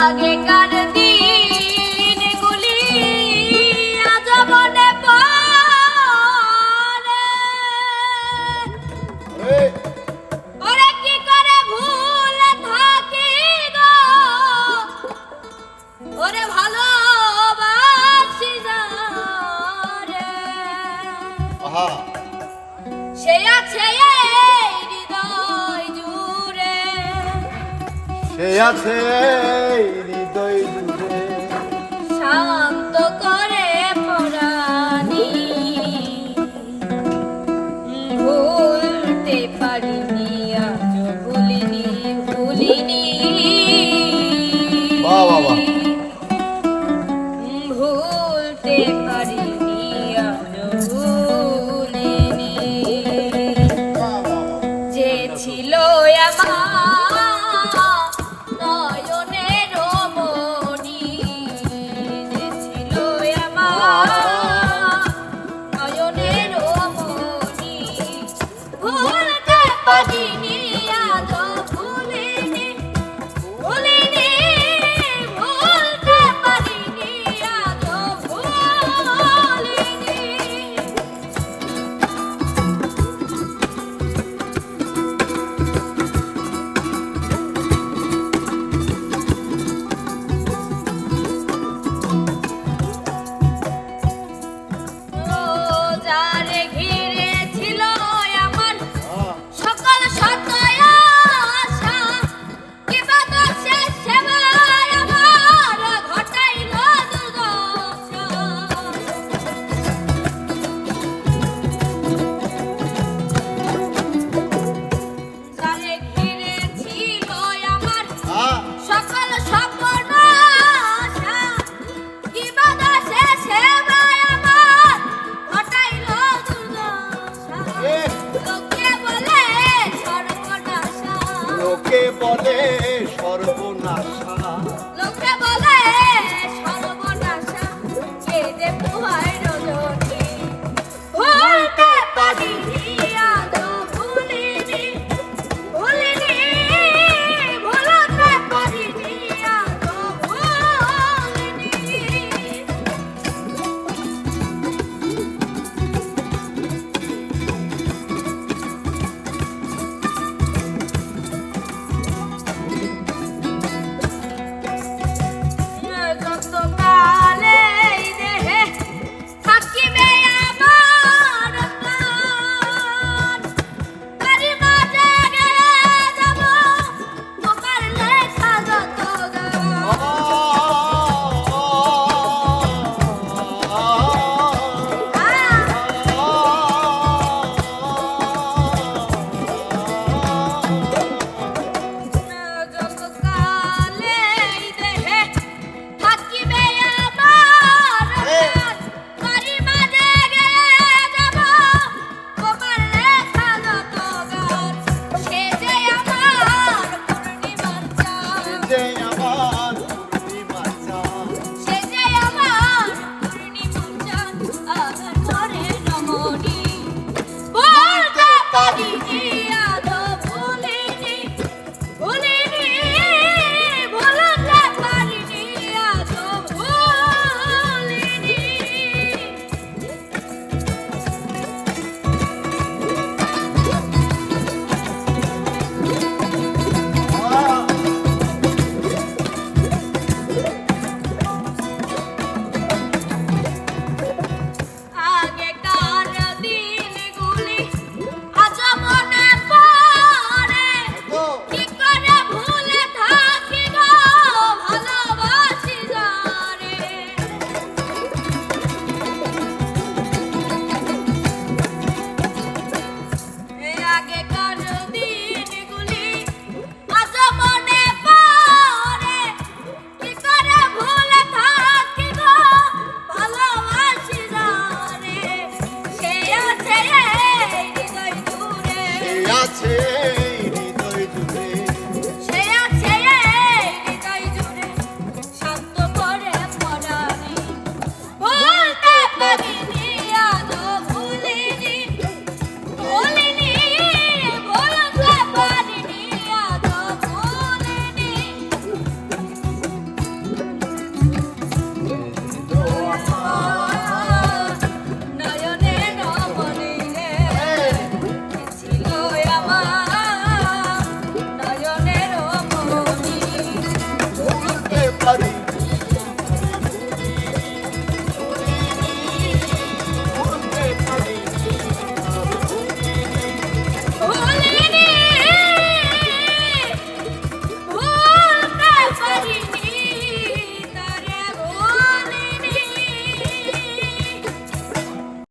আগেকার দিনগুলি আজ মনে পড়ে। ওরে কি করে ভুল থাকি গো? ওরে ভালোবাসি সে আছে সে আছে I'm not Hari